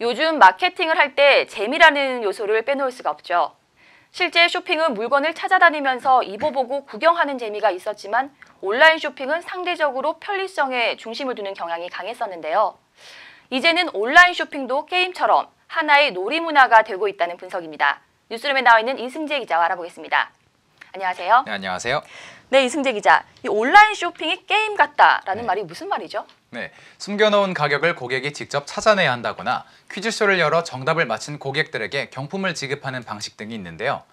요즘 마케팅을 할 때 재미라는 요소를 빼놓을 수가 없죠. 실제 쇼핑은 물건을 찾아다니면서 입어보고 구경하는 재미가 있었지만 온라인 쇼핑은 상대적으로 편리성에 중심을 두는 경향이 강했었는데요. 이제는 온라인 쇼핑도 게임처럼 하나의 놀이 문화가 되고 있다는 분석입니다. 뉴스룸에 나와 있는 이승재 기자와 알아보겠습니다. 안녕하세요. 네, 안녕하세요. 네, 이승재 기자. 이 온라인 쇼핑이 게임 같다라는 네. 말이 무슨 말이죠? 네, 숨겨놓은 가격을 고객이 직접 찾아내야 한다거나 퀴즈쇼를 열어 정답을 맞힌 고객들에게 경품을 지급하는 방식 등이 있는데요.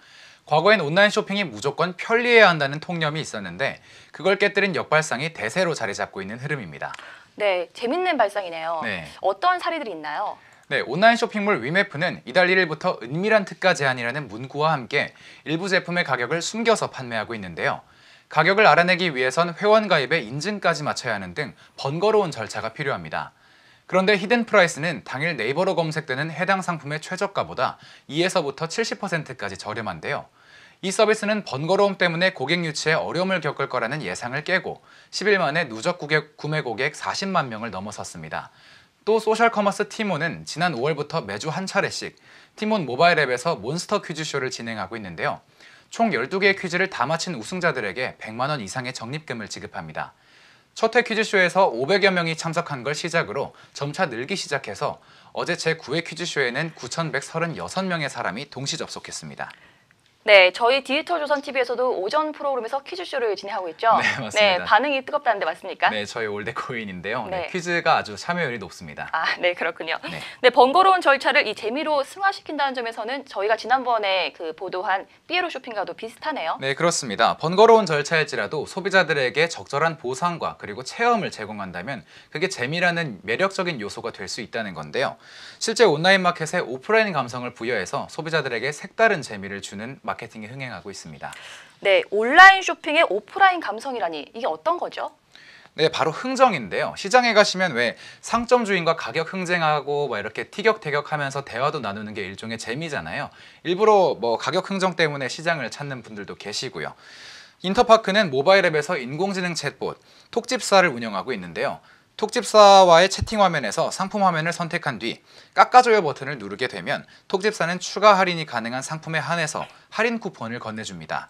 과거엔 온라인 쇼핑이 무조건 편리해야 한다는 통념이 있었는데 그걸 깨뜨린 역발상이 대세로 자리 잡고 있는 흐름입니다. 네, 재밌는 발상이네요. 네. 어떤 사례들이 있나요? 네, 온라인 쇼핑몰 위메프는 이달 1일부터 은밀한 특가 제한이라는 문구와 함께 일부 제품의 가격을 숨겨서 판매하고 있는데요. 가격을 알아내기 위해선 회원 가입에 인증까지 마쳐야 하는 등 번거로운 절차가 필요합니다. 그런데 히든 프라이스는 당일 네이버로 검색되는 해당 상품의 최저가보다 2에서부터 70%까지 저렴한데요. 이 서비스는 번거로움 때문에 고객 유치에 어려움을 겪을 거라는 예상을 깨고 10일 만에 누적 구매 고객 40만 명을 넘어섰습니다. 또 소셜 커머스 티몬은 지난 5월부터 매주 한 차례씩 티몬 모바일 앱에서 몬스터 퀴즈쇼를 진행하고 있는데요. 총 12개의 퀴즈를 다 맞힌 우승자들에게 100만 원 이상의 적립금을 지급합니다. 첫 회 퀴즈쇼에서 500여 명이 참석한 걸 시작으로 점차 늘기 시작해서 어제 제9회 퀴즈쇼에는 9,136명의 사람이 동시 접속했습니다. 네, 저희 디지털 조선 TV에서도 오전 프로그램에서 퀴즈쇼를 진행하고 있죠. 네, 맞습니다. 반응이 뜨겁다는데 맞습니까? 네, 저희 올드 코인인데요. 네, 네. 퀴즈가 아주 참여율이 높습니다. 아, 네, 그렇군요. 네. 네, 번거로운 절차를 이 재미로 승화시킨다는 점에서는 저희가 지난번에 그 보도한 삐에로 쇼핑과도 비슷하네요. 네, 그렇습니다. 번거로운 절차일지라도 소비자들에게 적절한 보상과 그리고 체험을 제공한다면 그게 재미라는 매력적인 요소가 될 수 있다는 건데요. 실제 온라인 마켓에 오프라인 감성을 부여해서 소비자들에게 색다른 재미를 주는 마 케팅이 흥행하고 있습니다. 네, 온라인 쇼핑의 오프라인 감성이라니 이게 어떤 거죠? 네, 바로 흥정인데요. 시장에 가시면 왜 상점 주인과 가격 흥쟁하고 막 이렇게 티격태격하면서 대화도 나누는 게 일종의 재미잖아요. 일부러 뭐 가격 흥정 때문에 시장을 찾는 분들도 계시고요. 인터파크는 모바일 앱에서 인공지능 챗봇 톡집사를 운영하고 있는데요. 톡집사와의 채팅 화면에서 상품 화면을 선택한 뒤 깎아줘요 버튼을 누르게 되면 톡집사는 추가 할인이 가능한 상품에 한해서 할인 쿠폰을 건네줍니다.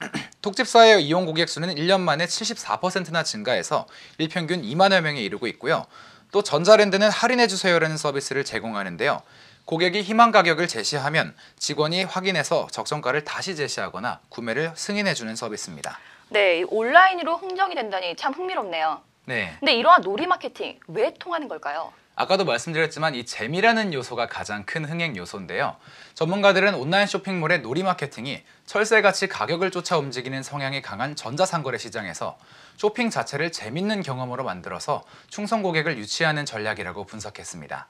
톡집사의 이용 고객 수는 1년 만에 74%나 증가해서 일평균 2만여 명에 이르고 있고요. 또 전자랜드는 할인해 주세요라는 서비스를 제공하는데요. 고객이 희망 가격을 제시하면 직원이 확인해서 적정가를 다시 제시하거나 구매를 승인해 주는 서비스입니다. 네, 이 온라인으로 흥정이 된다니 참 흥미롭네요. 네. 근데 이러한 놀이 마케팅 왜 통하는 걸까요? 아까도 말씀드렸지만 이 재미라는 요소가 가장 큰 흥행 요소인데요. 전문가들은 온라인 쇼핑몰의 놀이 마케팅이 철새같이 가격을 쫓아 움직이는 성향이 강한 전자상거래 시장에서 쇼핑 자체를 재밌는 경험으로 만들어서 충성 고객을 유치하는 전략이라고 분석했습니다.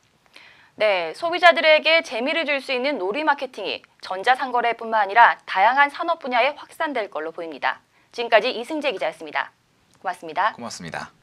네, 소비자들에게 재미를 줄 수 있는 놀이 마케팅이 전자상거래뿐만 아니라 다양한 산업 분야에 확산될 걸로 보입니다. 지금까지 이승재 기자였습니다. 고맙습니다. 고맙습니다.